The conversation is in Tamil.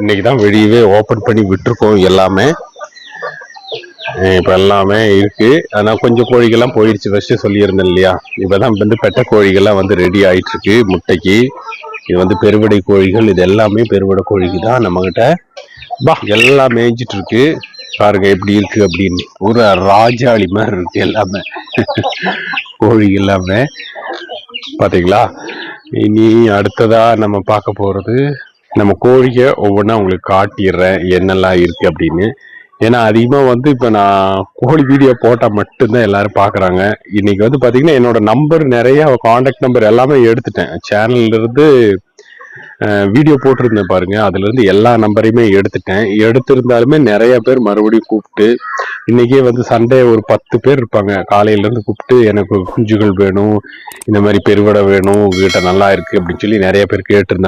இன்னைக்கு தான் வெளியவே ஓப்பன் பண்ணி விட்டுருக்கோம் எல்லாமே. இப்போ எல்லாமே இருக்கு. ஆனால் கொஞ்சம் கோழிகள்லாம் போயிடுச்சு ஃபர்ஸ்ட் சொல்லியிருந்தேன் இல்லையா? இப்போ தான் வந்து பெட்ட கோழிகள்லாம் வந்து ரெடி ஆயிட்டு இருக்கு முட்டைக்கு. இது வந்து பெருவிடை கோழிகள் இது எல்லாமே பெருவிடை கோழிக்கு தான் நம்மக்கிட்ட பா எல்லாம் மேய்ஞ்சிட்டு இருக்கு பாருங்க எப்படி இருக்கு அப்படின்னு. ஒரு ராஜாளி மாதிரி இருக்கு எல்லாமே. கோழி எல்லாமே. பாத்தீங்களா? இனி அடுத்ததா நம்ம பார்க்க போறது நம்ம கோழியை ஒவ்வொன்றா உங்களுக்கு காட்டிடுறேன் என்னெல்லாம் இருக்கு அப்படின்னு. ஏன்னா அதிகமாக வந்து இப்போ நான் கோழி வீடியோ போட்டால் மட்டும்தான் எல்லாரும் பார்க்குறாங்க இன்னைக்கு வந்து பார்த்திங்கன்னா என்னோட நம்பர் நிறைய காண்டாக்ட் நம்பர் எல்லாமே எடுத்துட்டேன். சேனல்லேருந்து வீடியோ போட்டிருந்தேன் பாருங்க. அதுலேருந்து எல்லா நம்பரையுமே எடுத்துட்டேன். எடுத்திருந்தாலுமே நிறைய பேர் மறுபடியும் கூப்பிட்டு இன்றைக்கே வந்து சண்டே ஒரு பத்து பேர் இருப்பாங்க. காலையிலேருந்து கூப்பிட்டு எனக்கு குஞ்சுகள் வேணும் இந்த மாதிரி பெருவடை வேணும் உங்ககிட்ட நல்லா இருக்குது அப்படின்னு சொல்லி நிறைய பேர் கேட்டிருந்தாங்க.